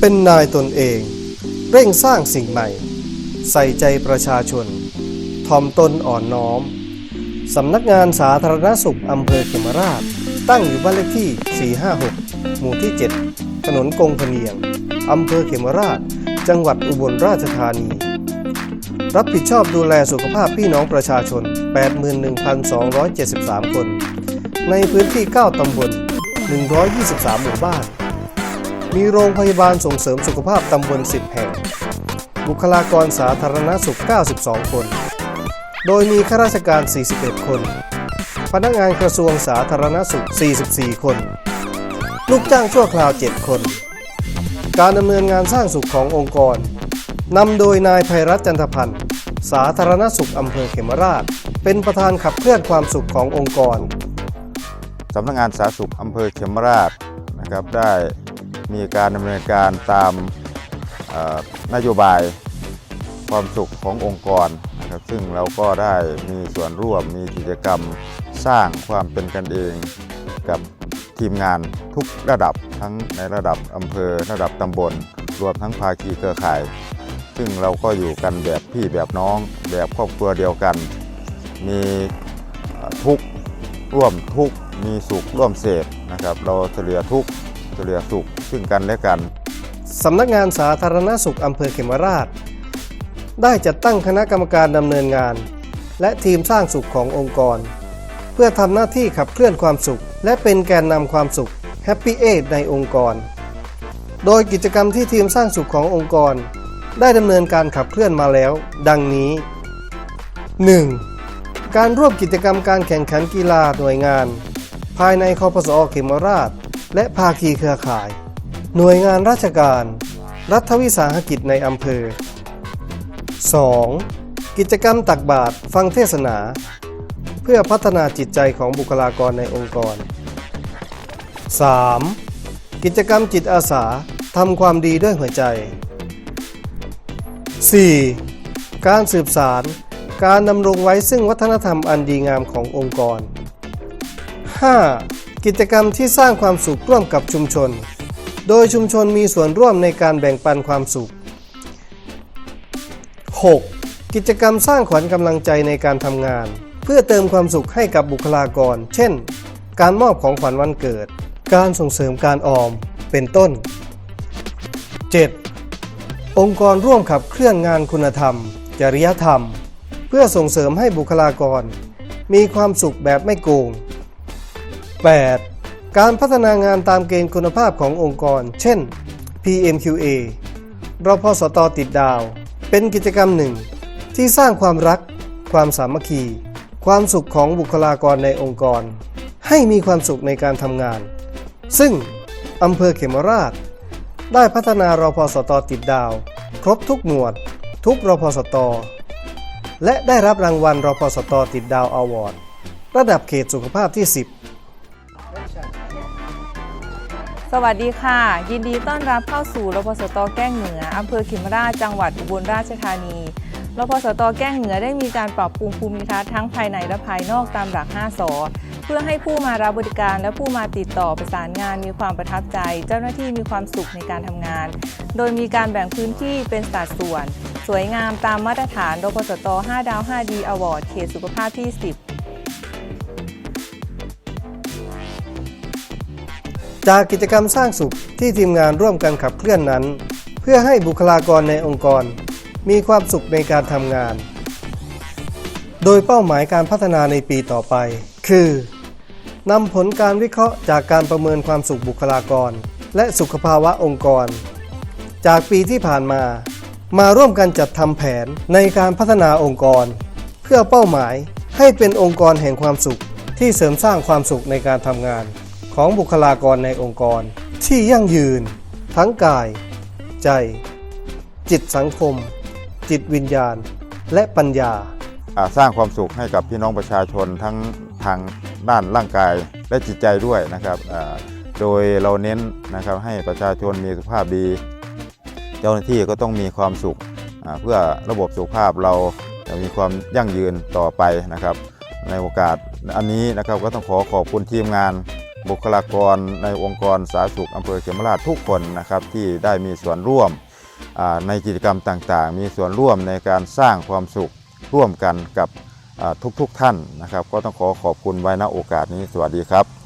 เป็นนายตนเอง เร่งสร้างสิ่งใหม่ ใส่ใจประชาชนทอมตนอ่อนน้อม สำนักงานสาธารณสุขอำเภอเขมราช ตั้งอยู่บ้านเลขที่ 456 หมู่ที่ 7 ถนนกงพเนียง อำเภอเขมราช จังหวัดอุบลราชธานี รับผิดชอบดูแลสุขภาพพี่น้องประชาชน 81,273 คน ในพื้นที่ 9 ตำบล 123 หมู่บ้าน มีโรงพยาบาลส่งเสริมสุขภาพตำบล 10 แห่ง บุคลากรสาธารณสุข 92 คน โดยมีข้าราชการ 41 คน พนักงานกระทรวงสาธารณสุข 44 คน ลูกจ้างชั่วคราว 7 คน การดำเนินงานสร้างสุขขององค์กรนำโดยนายภัยรัตน์จันทพันธ์ สาธารณสุขอำเภอเขมราช เป็นประธานขับเคลื่อนความสุขขององค์กรสำนักงานสาธารณสุขอำเภอเขมราชนะครับได้ มีการดำเนินการตามนโยบายความสุขขององค์กรนะครับซึ่งเราก็ได้มีส่วนร่วมมีกิจกรรมสร้างความเป็นกันเองกับทีมงานทุกระดับทั้งในระดับอำเภอระดับตำบล รวมทั้งภาคีเครือข่าย ซึ่งเราก็อยู่กันแบบพี่แบบน้อง แบบครอบครัวเดียวกัน มีทุกร่วมทุกมีสุขร่วมเสพนะครับ เราเฉลี่ยทุก เฉลี่ยสุขซึ่งกันและกันสำนักงานสาธารณสุขอำเภอเขมราช ได้จัดตั้งคณะกรรมการดำเนินงาน และทีมสร้างสุขขององค์กร เพื่อทำหน้าที่ขับเคลื่อนความสุข และเป็นแกนนำความสุข Happy a i d ในองค์กร โดยกิจกรรมที่ทีมสร้างสุขขององค์กร ได้ดำเนินการขับเคลื่อนมาแล้ว ดังนี้ 1. การร่วมกิจกรรมการแข่งขันกีฬาหน่วยงาน ภายในคอปสอเขมราช และภาคีเครือข่าย หน่วยงานราชการ รัฐวิสาหกิจในอำเภอ 2. กิจกรรมตักบาตรฟังเทศนา เพื่อพัฒนาจิตใจของบุคลากรในองค์กร 3. กิจกรรมจิตอาสาทำความดีด้วยหัวใจ 4. การสืบสารการดำรงไว้ซึ่งวัฒนธรรมอันดีงามขององค์กร 5. กิจกรรมที่สร้างความสุขร่วมกับชุมชน โดยชุมชนมีส่วนร่วมในการแบ่งปันความสุข 6. กิจกรรมสร้างขวัญกำลังใจในการทำงาน เพื่อเติมความสุขให้กับบุคลากร เช่น การมอบของขวัญวันเกิด การส่งเสริมการออม เป็นต้น 7. องค์กรร่วมขับเคลื่อนงานคุณธรรม จริยธรรม เพื่อส่งเสริมให้บุคลากร มีความสุขแบบไม่โกง 8. การพัฒนางานตามเกณฑ์คุณภาพขององค์กร เช่น PMQA รพสตติดดาว เป็นกิจกรรมหนึ่ง ที่สร้างความรัก ความสามัคคี ความสุขของบุคลากรในองค์กร ให้มีความสุขในการทำงาน ซึ่งอำเภอเขมราช ได้พัฒนารพสตติดดาว ครบทุกหมวด ทุกรพสต และได้รับรางวัลรพสตติดดาวอวอร์ดระดับเขตสุขภาพที่ 10 สวัสดีค่ะ ยินดีต้อนรับเข้าสู่รพสตแก้งเหนืออำเภอเขมราชจังหวัดอุบลราชธานีรพสตแก้งเหนือได้มีการปรับปรุงภูมิทัศน์ทั้งภายในและภายนอกตามหลัก 5 สอเพื่อให้ผู้มารับบริการและผู้มาติดต่อประสานงานมีความประทับใจ เจ้าหน้าที่มีความสุขในการทำงาน โดยมีการแบ่งพื้นที่เป็นสัดส่วน สวยงามตามมาตรฐานรพสต5ดาว5ดีอวอร์ดเขตสุขภาพที่ 10 จากกิจกรรมสร้างสุขที่ทีมงานร่วมกันขับเคลื่อนนั้น เพื่อให้บุคลากรในองค์กร มีความสุขในการทำงาน โดยเป้าหมายการพัฒนาในปีต่อไป คือนำผลการวิเคราะห์จากการประเมินความสุขบุคลากร และสุขภาวะองค์กร จากปีที่ผ่านมา มาร่วมกันจัดทำแผนในการพัฒนาองค์กร เพื่อเป้าหมายให้เป็นองค์กรแห่งความสุขที่เสริมสร้างความสุขในการทำงาน ของบุคลากรในองค์กร ที่ยั่งยืน ทั้งกาย ใจ จิตสังคม จิตวิญญาณ และปัญญา สร้างความสุขให้กับพี่น้องประชาชนทั้งทางด้านร่างกายและจิตใจด้วยนะครับโดยเราเน้นนะครับให้ประชาชนมีสุขภาพดี เจ้าหน้าที่ก็ต้องมีความสุขเพื่อระบบสุขภาพเราจะมีความยั่งยืนต่อไปนะครับ ในโอกาสอันนี้นะครับก็ต้องขอขอบคุณทีมงาน บุคลากรในองค์กรสาธารณสุขอำเภอเขมราชทุกคนนะครับที่ได้มีส่วนร่วมในกิจกรรมต่างๆ มีส่วนร่วมในการสร้างความสุขร่วมกันกับทุกๆท่านนะครับ ก็ต้องขอขอบคุณไว้ณโอกาสนี้สวัสดีครับ